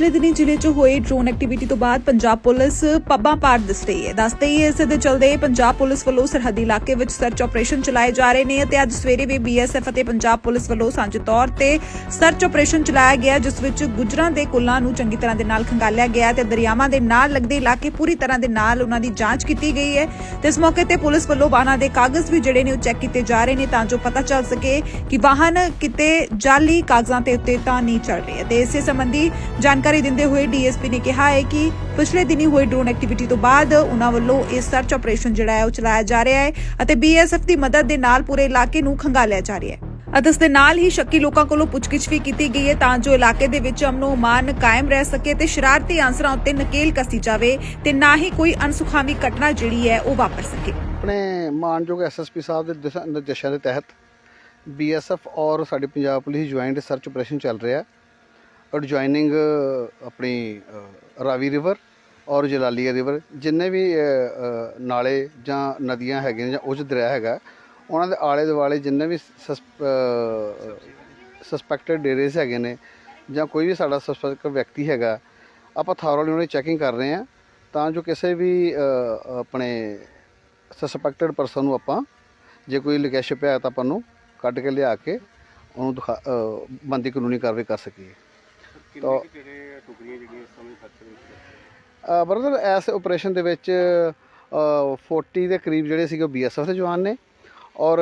ਪਿਛਲੇ ਦਿਨੀ ਜ਼ਿਲ੍ਹੇ 'ਚ ਹੋਈ ਡਰੋਨ ਐਕਟੀਵਿਟੀ ਤੋਂ ਬਾਅਦ ਪੰਜਾਬ ਪੁਲਿਸ ਪੱਬਾਂ ਪਾਰ ਦਿਸ ਰਹੀ ਹੈ। ਦੱਸਦੇ ਹੀ ਇਸ ਦੇ ਚਲਦੇ ਪੰਜਾਬ ਪੁਲਿਸ ਵੱਲੋਂ ਸਰਹੱਦੀ ਇਲਾਕੇ ਵਿੱਚ ਸਰਚ ਆਪਰੇਸ਼ਨ ਚਲਾਏ ਜਾ ਰਹੇ ਨੇ ਅਤੇ ਅੱਜ ਸਵੇਰੇ ਵੀ ਬੀਐਸਐਫ ਅਤੇ ਪੰਜਾਬ ਪੁਲਿਸ ਵੱਲੋਂ ਸਾਂਝੇ ਤੌਰ ਤੇ ਸਰਚ ਆਪਰੇਸ਼ਨ ਚਲਾਇਆ ਗਿਆ, ਜਿਸ ਵਿੱਚ ਗੁਜਰਾਂ ਦੇ ਕੁੱਲਾਂ ਨੂੰ ਚੰਗੀ ਤਰ੍ਹਾਂ ਦੇ ਨਾਲ ਖੰਗਾਲਿਆ ਗਿਆ ਤੇ ਦਰਿਆਵਾਂ ਦੇ ਨਾਲ ਲੱਗਦੇ ਇਲਾਕੇ ਪੂਰੀ ਤਰ੍ਹਾਂ ਦੇ ਨਾਲ ਉਹਨਾਂ ਦੀ ਜਾਂਚ ਕੀਤੀ ਗਈ ਹੈ। ਤੇ ਇਸ ਮੌਕੇ ਤੇ ਪੁਲਿਸ ਵੱਲੋਂ ਵਾਹਨਾਂ ਦੇ ਕਾਗਜ਼ ਵੀ ਜਿਹੜੇ ਨੇ ਉਹ ਚੈੱਕ ਕੀਤੇ ਜਾ ਰਹੇ ਨੇ ਤਾਂ ਜੋ ਪਤਾ ਚੱਲ ਸਕੇ ਕਿ ਵਾਹਨ ਕਿਤੇ ਜਾਲੀ ਕਾਗਜ਼ਾਂ ਤੇ ਉੱਤੇ ਤਾਂ ਨਹੀਂ ਚੱਲ ਰਹੇ। ਤੇ ਇਸੇ ਸੰਬੰਧੀ ਜਾਣਕਾਰੀ ਦਿੰਦੇ ਹੋਏ ਡੀਐਸਪੀ ਨੇ ਕਿਹਾ ਹੈ ਕਿ ਪਿਛਲੇ ਦਿਨੀ ਹੋਈ ਡਰੋਨ ਐਕਟੀਵਿਟੀ ਤੋਂ ਬਾਅਦ ਉਹਨਾਂ ਵੱਲੋਂ ਇਹ ਸਰਚ ਆਪਰੇਸ਼ਨ ਜਿਹੜਾ ਹੈ ਉਹ ਚਲਾਇਆ ਜਾ ਰਿਹਾ ਹੈ ਅਤੇ ਬੀਐਸਐਫ ਦੀ ਮਦਦ ਦੇ ਨਾਲ ਪੂਰੇ ਇਲਾਕੇ ਨੂੰ ਖੰਗਾਲਿਆ ਜਾ ਰਿਹਾ ਹੈ। ਅਤੇ ਇਸ ਦੇ ਨਾਲ ਹੀ ਸ਼ੱਕੀ ਲੋਕਾਂ ਕੋਲੋਂ ਪੁੱਛਗਿੱਛ ਵੀ ਕੀਤੀ ਗਈ ਹੈ ਤਾਂ ਜੋ ਇਲਾਕੇ ਦੇ ਵਿੱਚ ਅਮਨੋ ਮਾਨ ਕਾਇਮ ਰਹਿ ਸਕੇ ਤੇ ਸ਼ਰਾਰਤੀ ਅਨਸਰਾਂ ਉੱਤੇ ਨਕੇਲ ਕਸੀ ਜਾਵੇ ਤੇ ਨਾ ਹੀ ਕੋਈ ਅਨਸੁਖਾਵੀ ਘਟਨਾ ਜਿਹੜੀ ਹੈ ਉਹ ਵਾਪਰ ਸਕੇ। ਆਪਣੇ ਮਾਨਯੋਗ ਐਸਐਸਪੀ ਸਾਹਿਬ ਦੇ ਨਿਰਦੇਸ਼ਾਂ ਦੇ ਤਹਿਤ ਬੀਐਸਐਫ ਔਰ ਸਾਡੀ Punjab police joint search operation ਚੱਲ ਰਿਹਾ ਐਡਜੋਇਨਿੰਗ ਆਪਣੀ ਰਾਵੀ ਰਿਵਰ ਔਰ ਜਲਾਲੀਆ ਰਿਵਰ ਜਿੰਨੇ ਵੀ ਨਾਲੇ ਜਾਂ ਨਦੀਆਂ ਹੈਗੀਆਂ ਜਾਂ ਉੱਚ ਦਰਿਆ ਹੈਗਾ ਉਹਨਾਂ ਦੇ ਆਲੇ ਦੁਆਲੇ ਜਿੰਨੇ ਵੀ ਸਸਪੈਕਟਡ ਡੇਰੇਸ ਹੈਗੇ ਨੇ ਜਾਂ ਕੋਈ ਵੀ ਸਾਡਾ ਸਸਪੈਕਟ ਵਿਅਕਤੀ ਹੈਗਾ ਆਪਾਂ ਥਾਰੋਲੀ ਉਹਨਾਂ ਦੀ ਚੈਕਿੰਗ ਕਰ ਰਹੇ ਹਾਂ ਤਾਂ ਜੋ ਕਿਸੇ ਵੀ ਆਪਣੇ ਸਸਪੈਕਟਡ ਪਰਸਨ ਨੂੰ ਆਪਾਂ ਜੇ ਕੋਈ ਲਿਕੇਸ਼ ਪਿਆ ਤਾਂ ਆਪਾਂ ਨੂੰ ਕੱਢ ਕੇ ਲਿਆ ਕੇ ਉਹਨੂੰ ਦਿਖਾ ਅ, ਬੰਦੀ ਕਾਨੂੰਨੀ ਕਾਰਵਾਈ ਕਰ ਸਕੀਏ। ਕਿੰਨੇ ਕੁ ਜਿਹੜੇ ਟੁਕੜੀਆਂ ਜਿਹੜੀਆਂ ਇਸ ਸਮੇਂ ਖਰਚ ਵਿੱਚ ਬਰਦਰ ਐਸ ਆਪਰੇਸ਼ਨ ਦੇ ਵਿੱਚ ਅ, 40 ਦੇ ਕਰੀਬ ਜਿਹੜੇ ਸੀਗੇ ਉਹ ਬੀਐਸਐਫ ਦੇ ਜਵਾਨ ਨੇ ਔਰ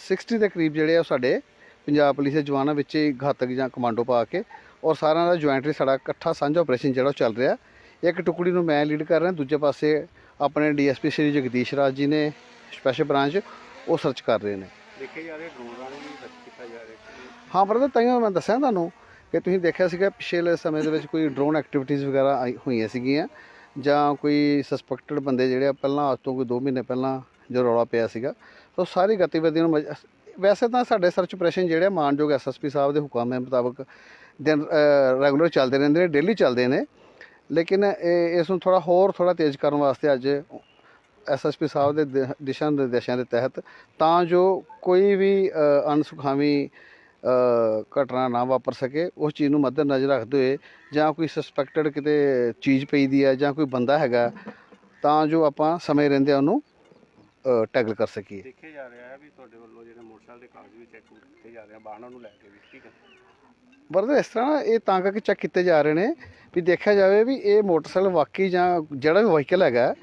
60 ਦੇ ਕਰੀਬ ਜਿਹੜੇ ਆ ਉਹ ਸਾਡੇ ਪੰਜਾਬ ਪੁਲਿਸ ਦੇ ਜਵਾਨਾਂ ਵਿੱਚ ਹੀ ਘਾਤਕ ਜਾਂ ਕਮਾਂਡੋ ਪਾ ਕੇ ਔਰ ਸਾਰਿਆਂ ਦਾ ਜੁਆਇੰਟਲੀ ਸਾਡਾ ਇਕੱਠਾ ਸਾਂਝਾ ਆਪਰੇਸ਼ਨ ਜਿਹੜਾ ਉਹ ਚੱਲ ਰਿਹਾ। ਇੱਕ ਟੁਕੜੀ ਨੂੰ ਮੈਂ ਲੀਡ ਕਰ ਰਿਹਾ ਦੂਜੇ ਪਾਸੇ ਆਪਣੇ ਡੀਐਸਪੀ ਸ਼੍ਰੀ ਜਗਦੀਸ਼ ਰਾਜ ਜੀ ਨੇ ਸਪੈਸ਼ਲ ਬ੍ਰਾਂਚ ਉਹ ਸਰਚ ਕਰ ਰਹੇ ਨੇ। ਦੇਖੇ ਜਾ ਰਹੇ ਡਰੋਨ ਰਾਹੀਂ ਵੀ ਸਰਚ ਕੀਤਾ ਜਾ ਰਿਹਾ। ਹਾਂ ਬਰਦਰ ਤਾਈਓ ਮੈਂ ਦੱਸਿਆ ਤੁਹਾਨੂੰ ਕਿ ਤੁਸੀਂ ਦੇਖਿਆ ਸੀਗਾ ਪਿਛਲੇ ਸਮੇਂ ਦੇ ਵਿੱਚ ਕੋਈ ਡਰੋਨ ਐਕਟੀਵਿਟੀਜ਼ ਵਗੈਰਾ ਆਈ- ਹੋਈਆਂ ਸੀਗੀਆਂ? ਜਾਂ ਕੋਈ ਸਸਪੈਕਟਡ ਬੰਦੇ ਜਿਹੜੇ ਆ ਪਹਿਲਾਂ ਅੱਜ ਤੋਂ ਕੋਈ 2 ਮਹੀਨੇ ਪਹਿਲਾਂ ਜੋ ਰੌਲਾ ਪਿਆ ਸੀਗਾ ਤਾਂ ਉਹ ਸਾਰੀ ਗਤੀਵਿਧੀਆਂ ਨੂੰ ਵੈਸੇ ਤਾਂ ਸਾਡੇ ਸਰਚ ਆਪਰੇਸ਼ਨ ਜਿਹੜੇ ਆ ਮਾਨਯੋਗ ਐਸਐਸਪੀ ਸਾਹਿਬ ਦੇ ਹੁਕਮ ਦੇ ਮੁਤਾਬਕ ਦਿਨ ਰੈਗੂਲਰ ਚੱਲਦੇ ਰਹਿੰਦੇ ਨੇ ਡੇਲੀ ਚੱਲਦੇ ਨੇ। ਲੇਕਿਨ ਇਹ ਇਸ ਨੂੰ ਥੋੜਾ ਹੋਰ ਥੋੜਾ ਤੇਜ਼ ਕਰਨ ਵਾਸਤੇ ਅੱਜ ਐਸਐਸਪੀ ਸਾਹਿਬ ਦੇ ਦਿਸ਼ਾ ਨਿਰਦੇਸ਼ਾਂ ਦੇ ਤਹਿਤ ਤਾਂ ਜੋ ਕੋਈ ਵੀ ਅ, ਅਣਸੁਖਾਵੀਂ ਘਟਨਾ ਨਾ ਵਾਪਰ ਸਕੇ ਉਸ ਚੀਜ਼ ਨੂੰ ਮੱਦੇ ਨਜ਼ਰ ਰੱਖਦੇ ਹੋਏ ਜਾਂ ਕੋਈ ਸਸਪੈਕਟਡ ਕਿਤੇ ਚੀਜ਼ ਪਈ ਦੀ ਹੈ ਜਾਂ ਕੋਈ ਬੰਦਾ ਹੈਗਾ ਤਾਂ ਜੋ ਆਪਾਂ ਸਮੇਂ ਰਹਿੰਦੇ ਉਹਨੂੰ ਟੈਗਲ ਕਰ ਸਕੀਏ। ਦੇਖਿਆ ਜਾ ਰਿਹਾ ਹੈ ਵੀ ਤੁਹਾਡੇ ਵੱਲੋਂ ਜਿਹੜੇ ਮੋਟਰਸਾਈਕਲ ਦੇ ਕਾਗਜ਼ ਵੀ ਚੈੱਕ ਕੀਤੇ ਜਾ ਰਹੇ ਆ ਵਾਹਨਾਂ ਨੂੰ ਲੈ ਕੇ ਵੀ ਠੀਕ ਹੈ? ਬਰਦਰ ਇਸ ਤਰ੍ਹਾਂ ਇਹ ਤਾਂ ਕਰਕੇ ਚੈੱਕ ਕੀਤੇ ਜਾ ਰਹੇ ਨੇ ਵੀ ਦੇਖਿਆ ਜਾਵੇ ਵੀ ਇਹ ਮੋਟਰਸਾਈਕਲ ਵਾਕਈ ਜਾਂ ਜਿਹੜਾ ਵੀ ਵਹੀਕਲ ਹੈਗਾ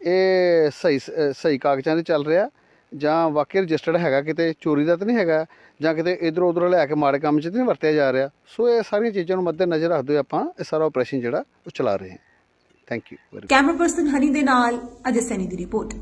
ਇਹ ਸਹੀ ਸਹੀ ਕਾਗਜ਼ਾਂ ਤੇ ਚੱਲ ਰਿਹਾ। ਜਾਂ ਵਾਕਈ ਰਜਿਸਟਰਡ ਹੈਗਾ ਕਿਤੇ, ਚੋਰੀ ਦਾ ਤਾਂ ਨਹੀਂ ਹੈਗਾ, ਜਾਂ ਕਿਤੇ ਇਧਰ ਉਧਰ ਲੈ ਕੇ ਮਾੜੇ ਕੰਮ 'ਚ ਤਾਂ ਨਹੀਂ ਵਰਤਿਆ ਜਾ ਰਿਹਾ। ਸੋ ਇਹ ਸਾਰੀਆਂ ਚੀਜ਼ਾਂ ਨੂੰ ਮੱਦੇ ਨਜ਼ਰ ਰੱਖਦੇ ਹੋਏ ਆਪਾਂ ਇਹ ਸਾਰਾ ਆਪਰੇਸ਼ਨ ਜਿਹੜਾ ਉਹ ਚਲਾ ਰਹੇ ਹਾਂ। Thank you camera person Honey ਦੇ ਨਾਲ, ਅਜੇ ਸੈਨੀ ਦੀ ਰਿਪੋਰਟ